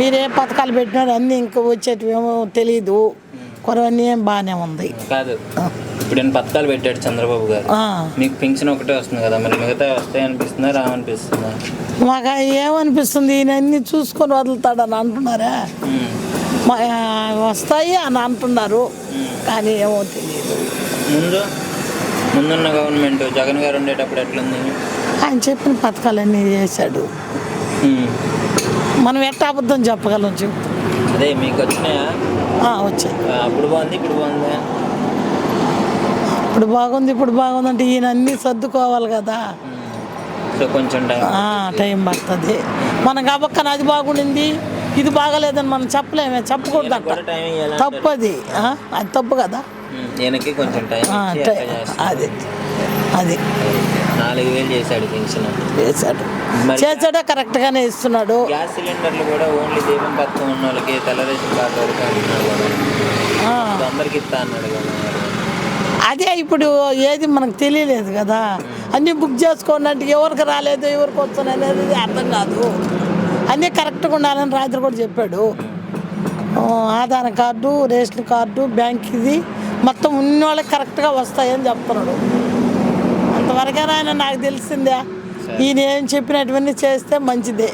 మీరు పథకాలు పెట్టినారు అన్నీ ఇంకా వచ్చేటివేమో తెలియదు కొరవన్నీ ఏం బాగానే ఉంది. కాదు. ఇప్పుడు నేను పథకాలు పెట్టాడు చంద్రబాబు గారు. మీకు పెన్షన్ ఒకటే వస్తుంది కదా మరి మిగతా వస్తాయి అనిపిస్తుందా రావనిపిస్తుందా మాకు ఏమనిపిస్తుంది? ఈయన అన్ని చూసుకొని వదులుతాడని అంటున్నారా? వస్తాయి అని అంటున్నారు. కానీ ఏమో తెలియదు ముందు? ముందున్న గవర్నమెంట్ జగన్ గారు ఉండేటప్పుడు ఎట్లుంది? ఆయన చెప్పిన పథకాలన్నీ చేశాడు. మనం ఎట్ట అబద్ధం చెప్పగలం చెప్పు. అదే మీకు వచ్చినాయా? వచ్చాయి. అప్పుడు బాగుంది ఇప్పుడు బాగుంది? ఇప్పుడు బాగుంది ఇప్పుడు బాగుంది అంటే ఈయన అన్నీ సర్దుకోవాలి కదా. కొంచెం టైం పడుతుంది. మనం కాబక్కన అది బాగుండింది ఇది బాగలేదని మనం చెప్పలేమే చెప్పకూడదు కూడా అంట టైం ఇవ్వాలంటారు. తప్పు అది తప్పు కదా. కొంచెం. అది అది. నాలుగు వేలు చేశాడు పెన్షన్. చేశాడు. చేశాడే కరెక్ట్గానే ఇస్తున్నాడు. గ్యాస్ సిలిండర్లు కూడా ఓన్లీ దీపం పథకం ఉన్న వాళ్ళకి తెల్ల రేషన్ కార్డు వరకు అంటున్నాడు కదా ఆ, ఇప్పుడు అందరికి ఇస్తా అన్నాడు కదా. అదే ఇప్పుడు ఏది మనకు తెలియలేదు కదా. అన్నీ బుక్ చేసుకోండి అంటే ఎవరికి రాలేదు ఎవరికి వస్తుంది అనేది అర్థం కాదు. అన్నీ కరెక్ట్గా ఉండాలని రాత్రి కూడా చెప్పాడు. Aadhaar card ration card bank ఇది. మొత్తం ఉన్న వాళ్ళకి కరెక్ట్గా వస్తాయని చెప్తున్నాడు. అంతవరకే ఆయన నాకు తెలిసిందే. ఈయన ఏం చెప్పినటువన్నీ చేస్తే మంచిదే.